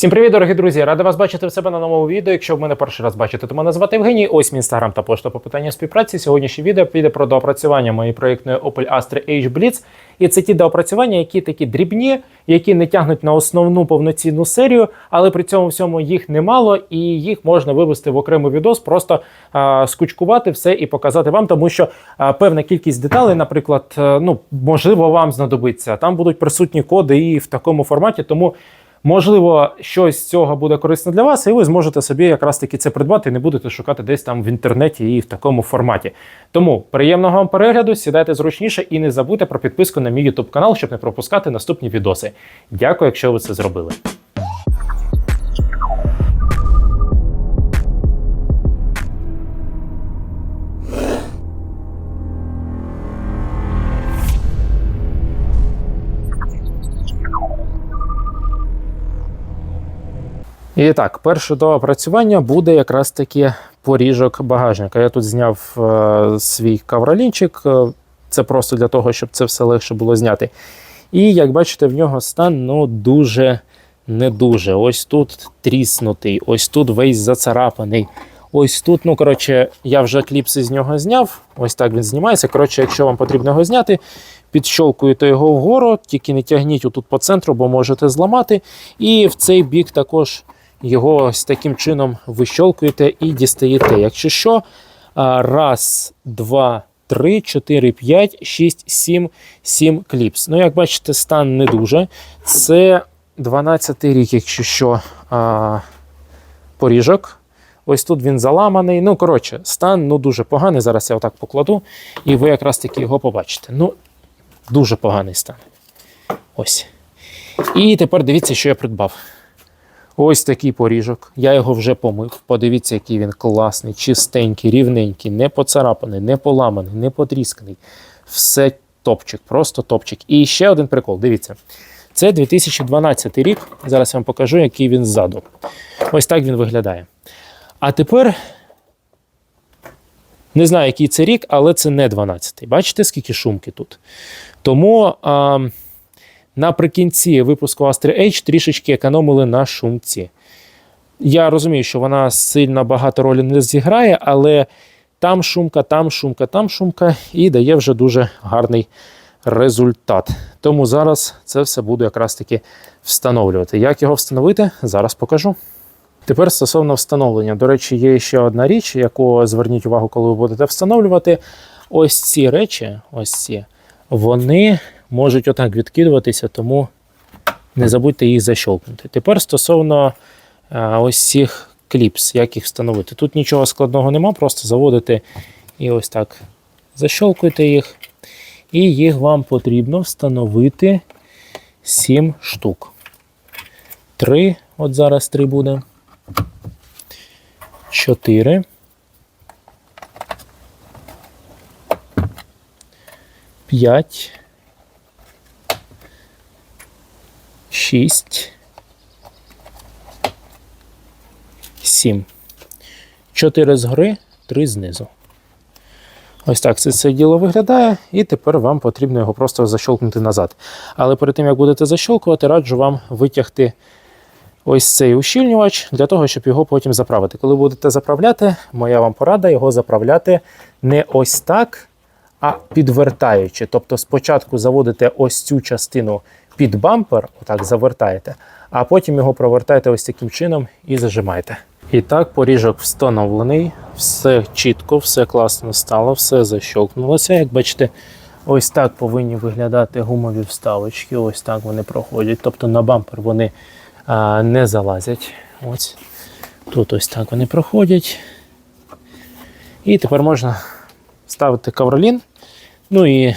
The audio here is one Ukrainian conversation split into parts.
Всім привіт, дорогі друзі! Радий вас бачити в себе на новому відео. Якщо ви мене перший раз бачите, то мене звати Євгеній. Ось мій інстаграм та пошта по питанню співпраці. Сьогоднішнє відео піде про доопрацювання моєї проєктної Opel Astra H Blitz. І це ті доопрацювання, які такі дрібні, які не тягнуть на основну повноцінну серію, але при цьому всьому їх немало, і їх можна вивести в окремий відос, просто а, скучкувати все і показати вам, тому що а, певна кількість деталей, наприклад, е, ну можливо, вам знадобиться. Там будуть присутні коди і в такому форматі, тому. Можливо, щось з цього буде корисно для вас, і ви зможете собі якраз таки це придбати і не будете шукати десь там в інтернеті і в такому форматі. Тому приємного вам перегляду, сідайте зручніше і не забудьте про підписку на мій YouTube канал, щоб не пропускати наступні відоси. Дякую, якщо ви це зробили. І так, перше доопрацювання буде якраз таки поріжок багажника. Я тут зняв е, свій кавролінчик. е, Це просто для того, щоб це все легше було зняти. І як бачите, в нього стан ну, дуже не дуже. Ось тут тріснутий, ось тут весь зацарапаний. Ось тут, ну коротше, я вже кліпси з нього зняв. Ось так він знімається. Коротше, якщо вам потрібно його зняти, підщолкуєте його вгору, тільки не тягніть отут по центру, бо можете зламати. І в цей бік також його ось таким чином вищолкуєте і дістаєте. Якщо що, раз, два, три, чотири, п'ять, шість, сім, сім кліпс. Ну, як бачите, стан не дуже. Це 12-й рік, якщо що, поріжок. Ось тут він заламаний. Ну, коротше, стан ну, дуже поганий. Зараз я отак покладу, і ви якраз таки його побачите. Ну, дуже поганий стан. Ось. І тепер дивіться, що я придбав. Ось такий поріжок. Я його вже помив. Подивіться, який він класний, чистенький, рівненький, не поцарапаний, не поламаний, не потрісканий. Все топчик, просто топчик. І ще один прикол. Дивіться. Це 2012 рік. Зараз я вам покажу, який він ззаду. Ось так він виглядає. А тепер не знаю, який це рік, але це не 12-й. Бачите, скільки шумки тут? Тому. А, Наприкінці випуску Astra H трішечки економили на шумці. Я розумію, що вона сильно багато ролі не зіграє, але там шумка, там шумка, там шумка і дає вже дуже гарний результат. Тому зараз це все буду якраз таки встановлювати. Як його встановити, зараз покажу. Тепер стосовно встановлення. До речі, є ще одна річ, яку зверніть увагу, коли ви будете встановлювати. Ось ці речі, ось ці, вони можуть отак відкидуватися, тому не забудьте їх защолкнути. Тепер стосовно а, ось цих кліпс, як їх встановити. Тут нічого складного нема, просто заводите і ось так защолкуєте їх. І їх вам потрібно встановити 7 штук. 3, от зараз 3 буде. 4. 5. 6, 7. 4 згори, 3 знизу. Ось так це все діло виглядає, і тепер вам потрібно його просто защолкнути назад. Але перед тим, як будете защолкувати, раджу вам витягти ось цей ущільнювач для того, щоб його потім заправити. Коли будете заправляти, моя вам порада його заправляти не ось так, а підвертаючи. Тобто спочатку заводите ось цю частину під бампер, отак завертаєте, а потім його провертаєте ось таким чином і зажимаєте. І так, поріжок встановлений, все чітко, все класно стало, все защолкнулося. Як бачите, ось так повинні виглядати гумові вставочки. Ось так вони проходять. Тобто на бампер вони а, не залазять. Ось тут ось так вони проходять. І тепер можна ставити кавролін. Ну і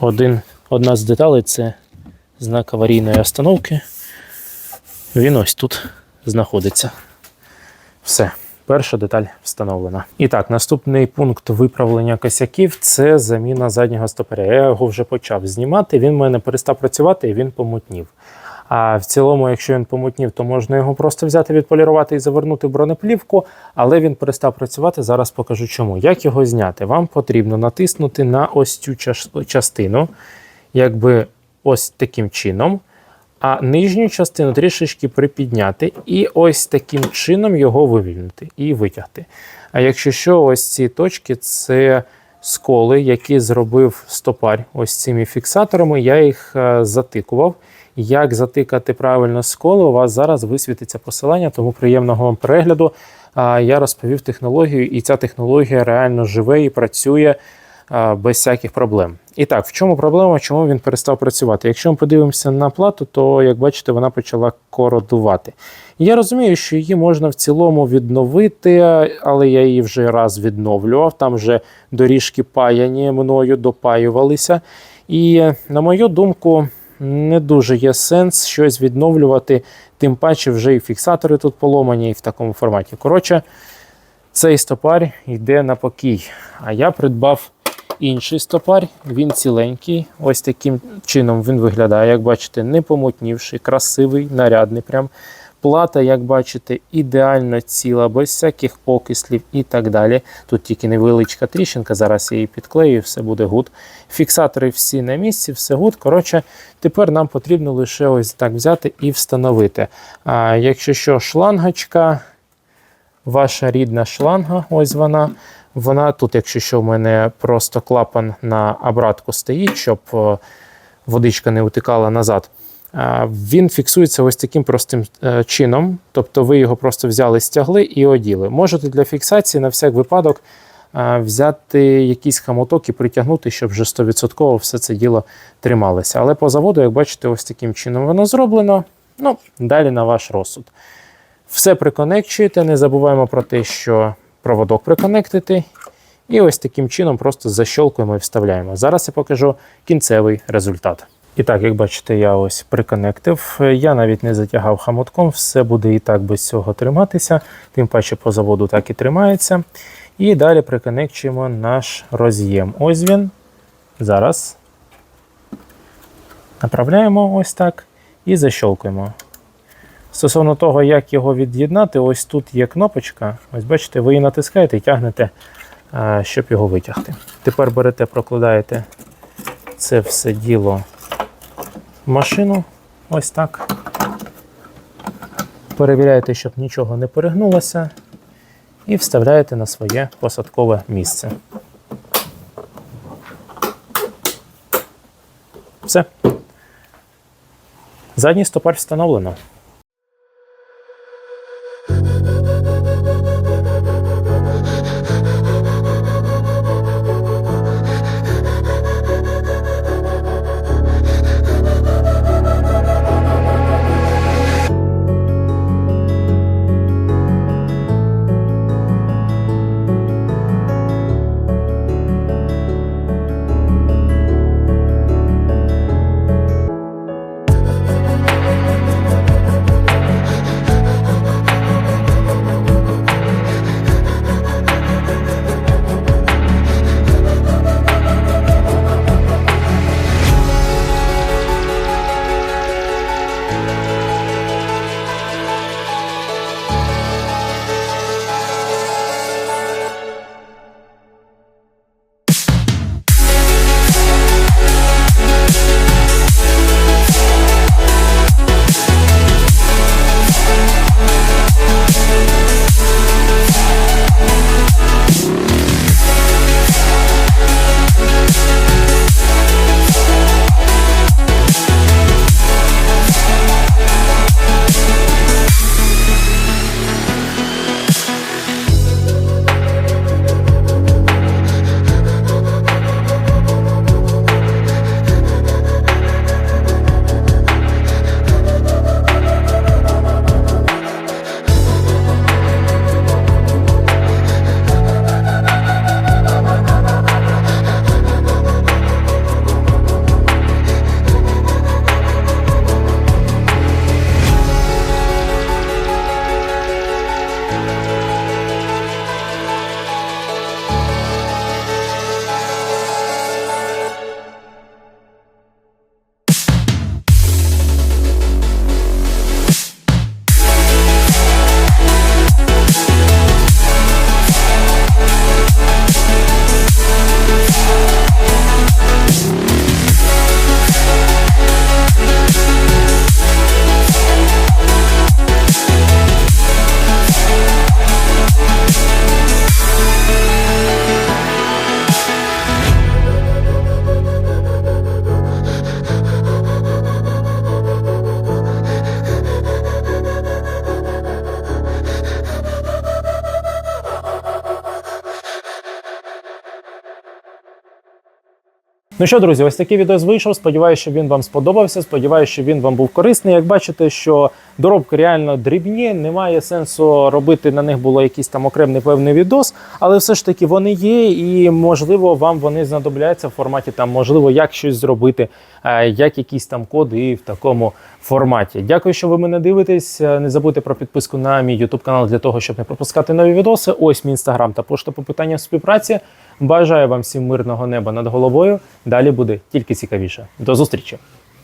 один Одна з деталей це знак аварійної остановки. Він ось тут знаходиться. Все, перша деталь встановлена. І так, наступний пункт виправлення косяків це заміна заднього стопоря. Я його вже почав знімати. Він в мене перестав працювати і він помутнів. А в цілому, якщо він помутнів, то можна його просто взяти, відполірувати і завернути в бронеплівку, але він перестав працювати. Зараз покажу чому. Як його зняти? Вам потрібно натиснути на ось цю частину якби ось таким чином. а нижню частину трішечки припідняти, і ось таким чином його вивільнити і витягти. А якщо що, ось ці точки це сколи, які зробив стопарь ось цими фіксаторами, я їх е, затикував. Як затикати правильно сколи, у вас зараз висвітиться посилання, тому приємного вам перегляду. Я розповів технологію, і ця технологія реально живе і працює без всяких проблем. І так, в чому проблема? Чому він перестав працювати? Якщо ми подивимося на плату, то як бачите, вона почала кородувати. Я розумію, що її можна в цілому відновити, але я її вже раз відновлював. Там вже доріжки паяні мною допаювалися. І на мою думку, не дуже є сенс щось відновлювати, тим паче вже і фіксатори тут поломані і в такому форматі. Коротше, цей стопар йде на покій. А я придбав інший стопар, він ціленький. Ось таким чином він виглядає, як бачите, не помутнівший, красивий, нарядний. прям. Плата, як бачите, ідеально ціла, без всяких окислів і так далі. Тут тільки невеличка тріщинка, зараз я її підклею, все буде гуд. Фіксатори всі на місці, все гуд. Коротше, тепер нам потрібно лише ось так взяти і встановити. А Якщо що, шлангочка, ваша рідна шланга, ось вона. Вона тут, якщо що, в мене просто клапан на обратку стоїть, щоб водичка не утикала назад. Він фіксується ось таким простим е, чином. Тобто ви його просто взяли, стягли і оділи. Можете для фіксації на всяк випадок взяти якийсь хамоток і притягнути, щоб вже 100% все це діло трималося. Але по заводу, як бачите, ось таким чином воно зроблено. Ну, Далі на ваш розсуд. Все приконекчуєте, не забуваємо про те, що проводок приконектити. І ось таким чином просто защолкуємо і вставляємо. Зараз я покажу кінцевий результат. І так, як бачите, я ось приконектив. Я навіть не затягав хамотком, все буде і так без цього триматися, тим паче по заводу так і тримається. І далі приконекчуємо наш роз'єм. Ось він. Зараз направляємо ось так і защолкуємо. Стосовно того, як його від'єднати, ось тут є кнопочка. Ось бачите, ви її натискаєте і тягнете, щоб його витягти. Тепер берете, прокладаєте це все діло в машину. Ось так. Перевіряєте, щоб нічого не перегнулося, і вставляєте на своє посадкове місце. Все. Задній стопар встановлено. Ну що, друзі, ось такий відео вийшов. Сподіваюся, що він вам сподобався. Сподіваюся, що він вам був корисний. Як бачите, що доробки реально дрібні, немає сенсу робити на них було якийсь там окремий певний відос, але все ж таки вони є, і можливо вам вони знадобляться в форматі там, можливо, як щось зробити, е, як якісь там коди в такому форматі. Дякую, що ви мене дивитесь. Е, Не забудьте про підписку на мій YouTube канал для того, щоб не пропускати нові відоси. Ось мій інстаграм та пошта по питанням співпраці. Бажаю вам всім мирного неба над головою. Далі буде тільки цікавіше. До зустрічі!